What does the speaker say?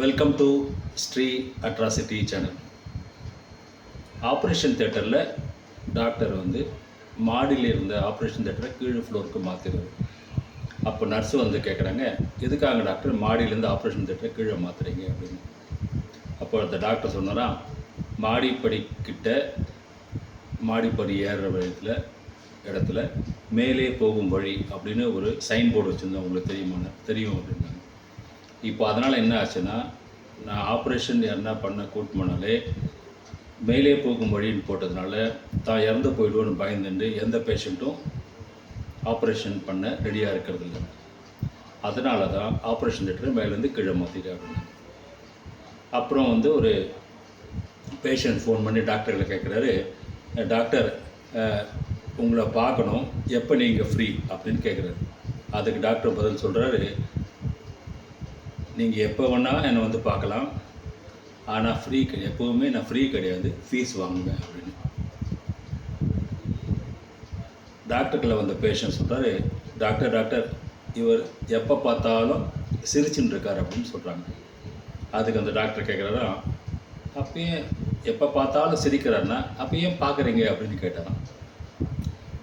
Welcome to Sri atrocity channel operation தேட்டரில் doctor வந்து மாடியில் இருந்த ஆப்ரேஷன் தேட்டரை கீழே ஃப்ளோருக்கு மாற்றிடுவார் அப்போ நர்ஸு வந்து கேட்குறாங்க எதுக்காக டாக்டர் மாடியிலேருந்து ஆப்ரேஷன் தேட்டரை கீழே மாற்றுறீங்க அப்படின்னு. அப்போ அந்த டாக்டர் சொன்னாரா மாடிப்படிக்கிட்ட மாடிப்படி ஏறுற வழியில் இடத்துல மேலே போகும் வழி அப்படின்னு ஒரு சைன் போர்டு வச்சுருந்தோம். உங்களுக்கு தெரியுமா? தெரியும் அப்படின்னாங்க. இப்போ அதனால் என்ன ஆச்சுன்னா நான் ஆப்ரேஷன் யாருன்னா பண்ண கூட்டு போனாலே மேலே போகும் வழின்னு போட்டதுனால தான் இறந்து போயிடுவோன்னு பயந்துட்டு எந்த பேஷண்ட்டும் ஆப்ரேஷன் பண்ண ரெடியாக இருக்கிறது இல்லை. அதனால தான் ஆப்ரேஷன் தேட்டரை மேலேருந்து கீழே மாற்றிட்டாங்க அப்புறம் வந்து ஒரு பேஷண்ட் ஃபோன் பண்ணி டாக்டர்களை கேட்குறாரு டாக்டர் உங்களை பார்க்கணும் எப்போ நீங்கள் ஃப்ரீ அப்படின்னு கேட்குறாரு அதுக்கு டாக்டர் பதில் சொல்கிறாரு நீங்கள் எப்போ வேணால் என்னை வந்து பார்க்கலாம். ஆனால் ஃப்ரீ கிடையாது எப்போவுமே நான் ஃப்ரீ கிடையாது. ஃபீஸ் வாங்குவேன் அப்படின்னு. டாக்டர்களை வந்த பேஷண்ட் சொல்கிறாரு டாக்டர் டாக்டர் இவர் எப்போ பார்த்தாலும் சிரிச்சுன்னு இருக்கார் அப்படின்னு சொல்கிறாங்க அதுக்கு அந்த டாக்டர் கேட்குறாரா அப்பயும் எப்போ பார்த்தாலும் சிரிக்கிறாருன்னா அப்போ ஏன் பார்க்குறீங்க அப்படின்னு கேட்டாராம்.